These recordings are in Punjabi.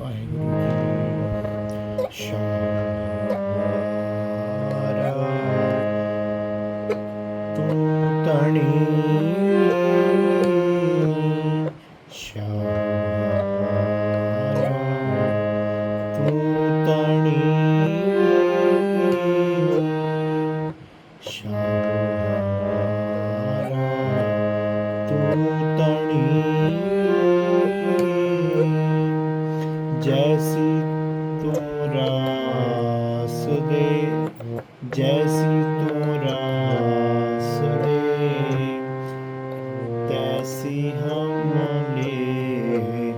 ਵਾਹਿਗੁਰੂ ਜੀ ਸ਼ਾਰਾ ਤੂੰ ਤਣੀ ਸ਼ਾਰਾ ਤੂੰ ਤਣੀ ਸ਼ਾਰਾ ਤੂੰ ਤਣੀ ਜੈਸੀ ਤੂੰ ਰਾਸ ਦੇ ਜੈਸੀ ਤੂੰ ਰਾਸ ਦੇ ਤੈਸੀ ਹਮ ਲੈ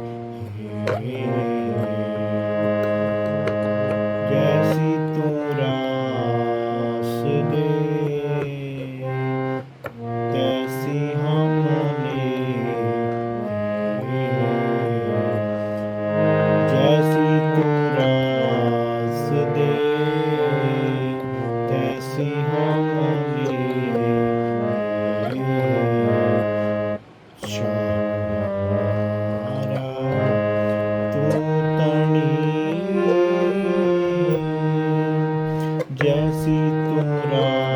তোমরা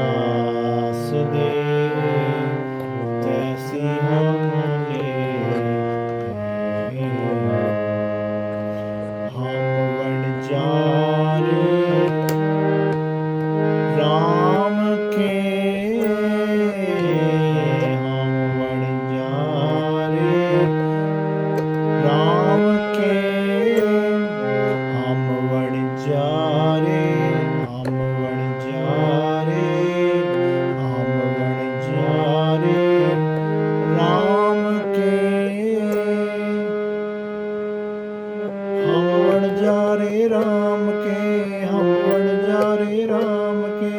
जा रे राम के हम बढ़ जा रे राम के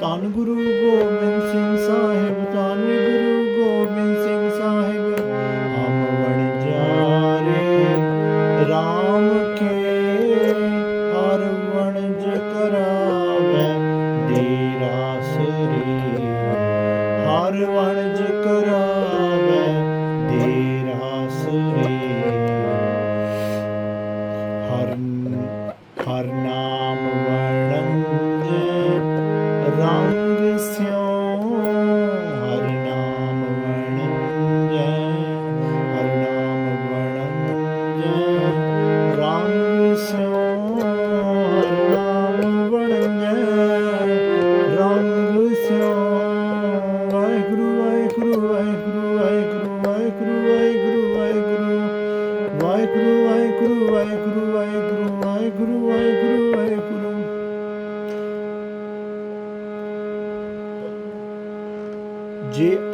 ਧੰਨ ਗੁਰੂ ਗੋਬਿੰਦ ਸਿੰਘ ਸਾਹਿਬ, ਧੰਨ ਗੁਰੂ ਗੋਬਿੰਦ ਸਿੰਘ ਸਾਹਿਬ ਹਮ ਵਣ ਜਾ ਰੇ ਰਾਮ ਕੇ।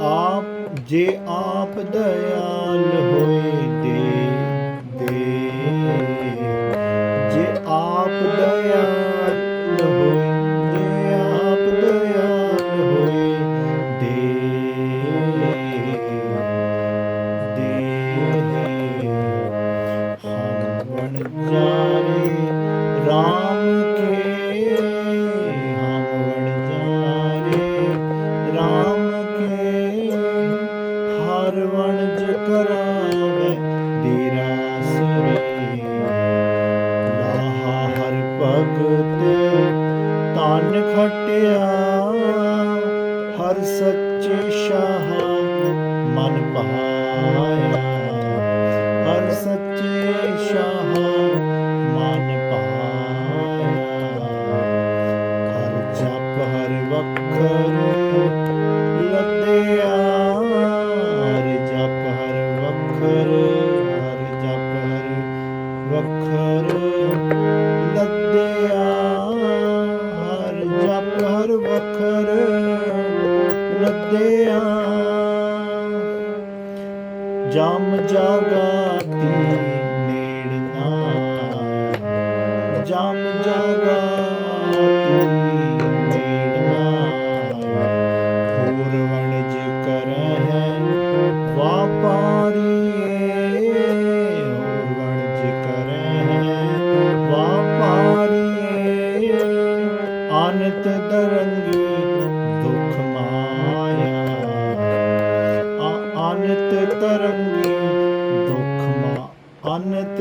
ਆਪ ਜੇ ਆਪ ਦਇਆਲ ਹੋਏ ਦੇ ਦੇ। ਜੇ ਆਪ ਦਇਆਲ ਹੋਏ ਤਨ ਖਟਿਆ ਹਰ ਸੱਚੇ ਸ਼ਾਹ ਮਨ ਪਾਇਆ ਹਰ ਸੱਚੇ ਜਮ ਜਗਾ ਤੂੰ ਮੇਰਾ ਪੂਰਵਣ ਜਿ ਕਰਹਿ ਅਨਤ ਦਰੰਗੀ ਦੁਖ ਮਾਇਆ ਅਨਤ ਤਰੰਗੀ ਦੁਖ ਮਾ ਅਨਤ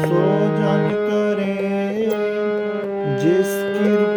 ਸੋ ਜਨ ਕਰੇ ਜਿਸ ਕੀ